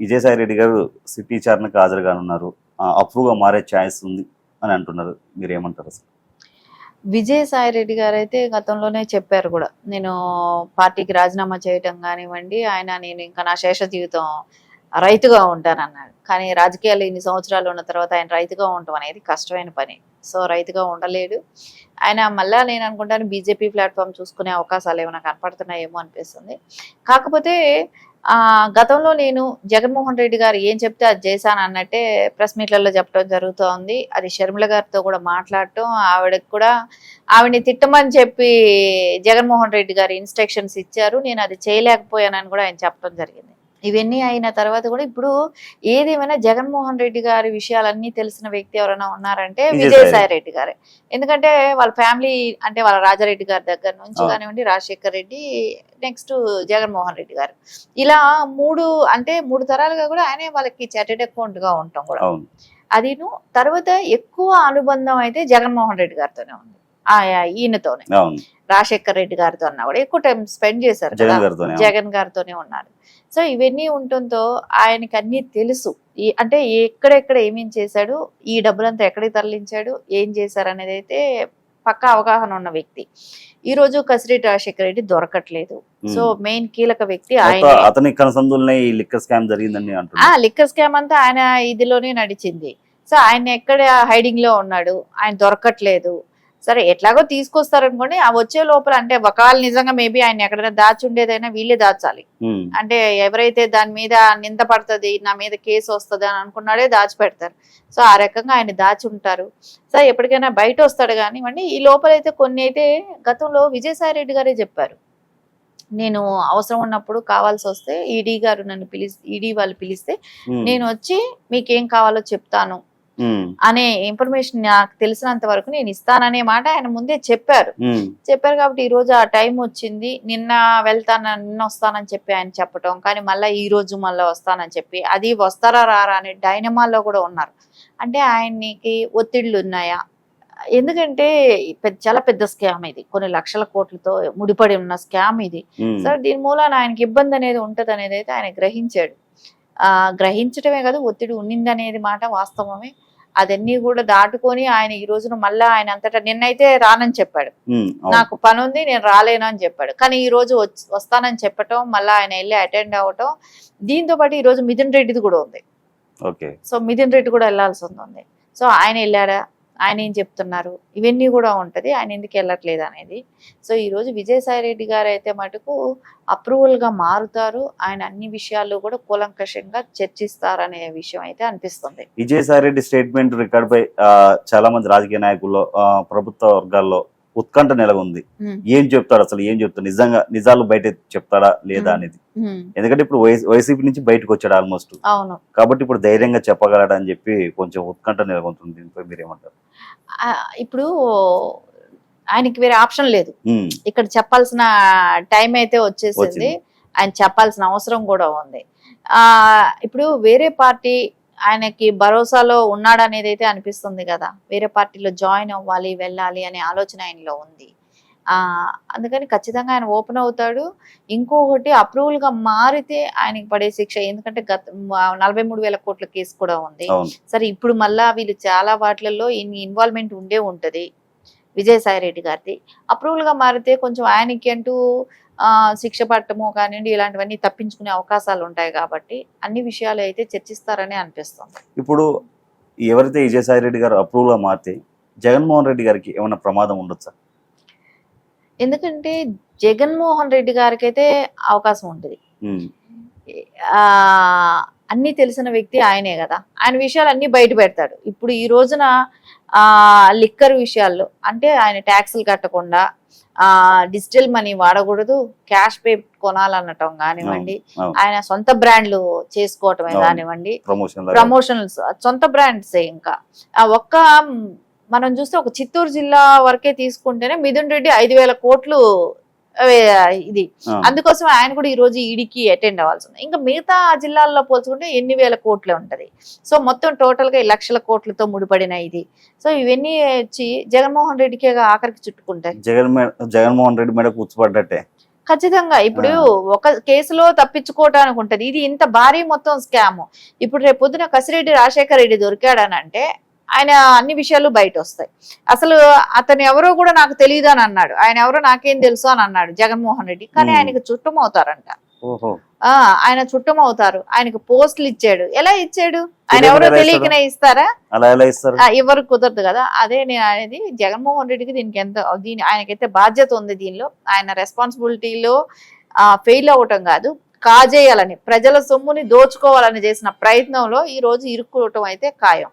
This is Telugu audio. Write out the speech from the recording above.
విజయసాయి రెడ్డి గారు సిటీ చార్నకు హాజరు కానున్నారు అప్రూవ్గా మారే ఛాయిస్ ఉంది అని అంటున్నారు. మీరు ఏమంటారు అసలు? విజయసాయి రెడ్డి గారు అయితే గతంలోనే చెప్పారు కూడా. నేను పార్టీకి రాజీనామా చేయటం కానివ్వండి ఆయన నేను ఇంకా నా శేష జీవితం రైతుగా ఉంటానన్నాడు. కానీ రాజకీయాలు ఇన్ని సంవత్సరాలు ఉన్న తర్వాత ఆయన రైతుగా ఉండటం అనేది కష్టమైన పని. సో రైతుగా ఉండలేడు. ఆయన మళ్ళా నేను అనుకుంటాను బీజేపీ ప్లాట్ఫామ్ చూసుకునే అవకాశాలు ఏమైనా కనపడుతున్నాయేమో అనిపిస్తుంది. కాకపోతే గతంలో నేను జగన్మోహన్ రెడ్డి గారు ఏం చెప్తే అది చేశాను అన్నట్టే ప్రెస్ మీట్లలో చెప్పడం జరుగుతోంది. అది షర్మిల గారితో కూడా మాట్లాడటం ఆవిడకి కూడా ఆవిడని తిట్టమని చెప్పి జగన్మోహన్ రెడ్డి గారు ఇన్స్ట్రక్షన్స్ ఇచ్చారు. నేను అది చేయలేకపోయానని కూడా ఆయన చెప్పడం జరిగింది. ఇవన్నీ అయిన తర్వాత కూడా ఇప్పుడు ఏదేమైనా జగన్మోహన్ రెడ్డి గారి విషయాలన్నీ తెలిసిన వ్యక్తి ఎవరైనా ఉన్నారంటే విజయసాయి రెడ్డి. గారే. ఎందుకంటే వాళ్ళ ఫ్యామిలీ అంటే వాళ్ళ రాజారెడ్డి గారి దగ్గర నుంచి. కానివ్వండి రాజశేఖర్ రెడ్డి నెక్స్ట్ జగన్మోహన్ రెడ్డి గారు. ఇలా మూడు అంటే మూడు తరాలుగా కూడా ఆయనే వాళ్ళకి చార్టెడ్ అకౌంట్గా ఉంటాం కూడా. అదిను తర్వాత ఎక్కువ అనుబంధం అయితే జగన్మోహన్ రెడ్డి గారితోనే ఉంది. ఈయనతోనే. రాజశేఖర్ రెడ్డి గారితో అన్నా కూడా ఎక్కువ టైం స్పెండ్ చేశారు జగన్ కదా. గారితోనే, ఉన్నారు. సో ఇవన్నీ ఉండటంతో ఆయనకి అన్ని తెలుసు అంటే ఎక్కడెక్కడ ఏమేం చేశాడు ఈ డబ్బులంతా ఎక్కడికి తరలించాడు ఏం చేశారు అనేది అయితే పక్క అవగాహన ఉన్న వ్యక్తి. ఈ రోజు కసిరెడ్డి రాజశేఖర రెడ్డి దొరకట్లేదు. సో మెయిన్ కీలక వ్యక్తి ఆయన. అతని కనసందులనే ఈ లిక్కర్ స్కామ్ జరిగిందని లిక్కర్ స్కామ్ అంతా ఆయన ఇదిలోనే నడిచింది. సో ఆయన ఎక్కడ హైడింగ్లో ఉన్నాడు ఆయన దొరకట్లేదు. సరే ఎట్లాగో తీసుకొస్తారనుకోండి ఆ వచ్చే లోపల అంటే ఒకవేళ నిజంగా మేబీ ఆయన ఎక్కడైనా దాచి ఉండేదైనా వీళ్ళే దాచాలి. అంటే ఎవరైతే దాని మీద నింద పడుతుంది నా మీద కేసు వస్తుంది అని అనుకున్నాడే దాచి పెడతారు సో ఆ రకంగా ఆయన దాచి ఉంటారు సో ఎప్పటికైనా బయట వస్తాడు కానివ్వండి ఈ లోపల అయితే కొన్ని అయితే గతంలో విజయసాయి రెడ్డి గారే చెప్పారు నేను అవసరం ఉన్నప్పుడు కావాల్సి వస్తే ఈడీ గారు నన్ను పిలి ఈడీ వాళ్ళు పిలిస్తే. నేను వచ్చి మీకేం కావాలో చెప్తాను. అనే ఇన్ఫర్మేషన్ నాకు తెలిసినంత వరకు నేను ఇస్తాననే మాట ఆయన ముందే చెప్పారు. చెప్పారు కాబట్టి ఈ రోజు ఆ టైం వచ్చింది. నిన్న వెళ్తాను నిన్న వస్తానని చెప్పి ఆయన చెప్పటం. కానీ మళ్ళీ ఈ రోజు మళ్ళీ వస్తానని చెప్పి అది వస్తారా రారా అనే డైనమాల్లో కూడా ఉన్నారు. అంటే ఆయనకి ఒత్తిళ్ళు ఉన్నాయా? ఎందుకంటే పెద్ద చాలా పెద్ద స్కామ్ ఇది. కొన్ని లక్షల కోట్లతో ముడిపడి ఉన్న స్కామ్ ఇది. సరే దీని మూలాన ఆయనకి ఇబ్బంది అనేది ఉంటది అనేది అయితే ఆయన గ్రహించాడు. ఆ గ్రహించడమే కాదు ఒత్తిడి ఉన్నింది అనేది మాట వాస్తవమే. అదన్నీ కూడా దాటుకొని ఆయన ఈ రోజున మళ్ళా ఆయన అంతటా నిన్నైతే రానని చెప్పాడు. నాకు పని ఉంది నేను రాలేను అని చెప్పాడు. కానీ ఈ రోజు వస్తానని చెప్పటం మళ్ళీ ఆయన వెళ్ళి అటెండ్ అవ్వటం దీంతో పాటు ఈ రోజు మిథున్ రెడ్డిది కూడా ఉంది. సో మిథున్ రెడ్డి కూడా వెళ్ళాల్సి ఉంది. సో ఆయన వెళ్ళాడా? ఆయన ఏం చెప్తున్నారు? ఇవన్నీ కూడా ఉంటుంది. ఆయన ఎందుకు వెళ్ళట్లేదు అనేది. సో ఈరోజు విజయసాయి రెడ్డి గారు అయితే మటుకు అప్రూవల్గా మారుతారు. ఆయన అన్ని విషయాల్లో కూడా కూలంకషంగా చర్చిస్తారనే విషయం అయితే అనిపిస్తుంది. విజయసాయి రెడ్డి స్టేట్మెంట్ రికార్డ్ పై చాలా మంది రాజకీయ నాయకుల్లో ప్రభుత్వ వర్గాల్లో ఉత్కంఠ నెలకొంది. ఏం చెప్తాడు అసలు? ఏం చెప్తాడు? నిజంగా నిజాలు బయట చెప్తాడా లేదా. అనేది. ఎందుకంటే ఇప్పుడు వైస్- వైసీపీ నుంచి బయటకు వచ్చాడు ఆల్మోస్ట్. అవును. కాబట్టి ఇప్పుడు ధైర్యంగా చెప్పగలడా అని చెప్పి కొంచెం ఉత్కంఠ నెలకొంటుంది దీనిపై మీరేమంటారు? ఇప్పుడు ఆయనకి వేరే ఆప్షన్ లేదు. ఇక్కడ చెప్పాల్సిన టైం అయితే వచ్చేసింది. ఆయన చెప్పాల్సిన అవసరం కూడా ఉంది. ఆ ఇప్పుడు వేరే పార్టీ ఆయనకి భరోసాలో ఉన్నాడనేది అయితే అనిపిస్తుంది కదా. వేరే పార్టీలో జాయిన్ అవ్వాలి వెళ్ళాలి అనే ఆలోచన ఆయనలో ఉంది. ఆ అందుకని ఖచ్చితంగా ఆయన ఓపెన్ అవుతాడు. ఇంకొకటి అప్రూవల్గా మారితే ఆయనకి పడే శిక్ష ఎందుకంటే గత నలభై మూడు వేల కోట్ల కేసు కూడా ఉంది. సరే ఇప్పుడు మళ్ళా వీళ్ళు చాలా వాటిలలో ఇన్ని ఇన్వాల్వ్మెంట్ ఉండే ఉంటది. విజయసాయి రెడ్డి గారిది. అప్రూవల్గా మారితే కొంచెం ఆయనకి అంటూ ఆ, శిక్ష పట్టము కానివ్వండి ఇలాంటివన్నీ తప్పించుకునే అవకాశాలు ఉంటాయి కాబట్టి అన్ని విషయాలు అయితే చర్చిస్తారని అనిపిస్తుంది. ఇప్పుడు ఎవరైతే విజయసాయి రెడ్డి గారు అప్రూవల్గా మారితే జగన్మోహన్ రెడ్డి గారికి ఏమైనా ప్రమాదం ఉండొచ్చా? ఎందుకంటే జగన్మోహన్ రెడ్డి గారికి అయితే అవకాశం ఉంటుంది. అన్ని తెలిసిన వ్యక్తి ఆయనే కదా ఆయన విషయాలు అన్ని బయట పెడతాడు ఇప్పుడు ఈ రోజున ఆ లిక్కర్ విషయాల్లో అంటే ఆయన ట్యాక్సులు కట్టకుండా ఆ డిజిటల్ మనీ వాడకూడదు క్యాష్ పే కొనాలనటం కానివ్వండి. ఆయన సొంత బ్రాండ్లు చేసుకోవటమే. కానివ్వండి ప్రమోషన్ ప్రమోషనల్స్ సొంత బ్రాండ్స్ ఇంకా ఆ ఒక్క మనం చూస్తే ఒక చిత్తూరు జిల్లా వరకే తీసుకుంటేనే మిథున్ రెడ్డి ఐదు వేల కోట్లు ఇది. అందుకోసం ఆయన కూడా ఈ రోజు ఈడీకి అటెండ్ అవ్వాల్సి ఉంది. ఇంకా మిగతా జిల్లాల్లో పోల్చుకుంటే ఎన్ని వేల కోట్లే ఉంటది. సో మొత్తం టోటల్గా లక్షల కోట్లతో ముడిపడిన ఇది. సో ఇవన్నీ వచ్చి జగన్మోహన్ రెడ్డికే ఆఖరికి చుట్టుకుంటాయి. జగన్ జగన్మోహన్ రెడ్డి మీద కూర్చోబడ్డట్టే. ఖచ్చితంగా. ఇప్పుడు ఒక కేసులో తప్పించుకోవటానికి ఉంటది. ఇది ఇంత భారీ మొత్తం స్కామ్ ఇప్పుడు రేపు పొద్దున కసిరెడ్డి రాజశేఖర రెడ్డి దొరికాడని అంటే ఆయన అన్ని విషయాలు బయట వస్తాయి. అసలు అతను ఎవరో కూడా నాకు తెలియదు అని అన్నాడు. ఆయన ఎవరో నాకేం తెలుసు అని అన్నాడు జగన్మోహన్ రెడ్డి. కానీ. ఆయనకు చుట్టం అవుతారంట ఆయన చుట్టం అవుతారు ఆయనకు పోస్టులు ఇచ్చాడు. ఎలా ఇచ్చాడు? ఆయన ఎవరో తెలియకనే ఇస్తారా? ఎవరు కుదరదు కదా. అదే నేను అనేది జగన్మోహన్ రెడ్డికి దీనికి ఎంత దీని ఆయనకైతే బాధ్యత ఉంది దీనిలో. ఆయన రెస్పాన్సిబిలిటీలో ఫెయిల్ అవ్వటం కాదు. కాజేయాలని ప్రజల సొమ్ముని దోచుకోవాలని చేసిన ప్రయత్నంలో ఈ రోజు ఇరుక్కోవటం అయితే ఖాయం.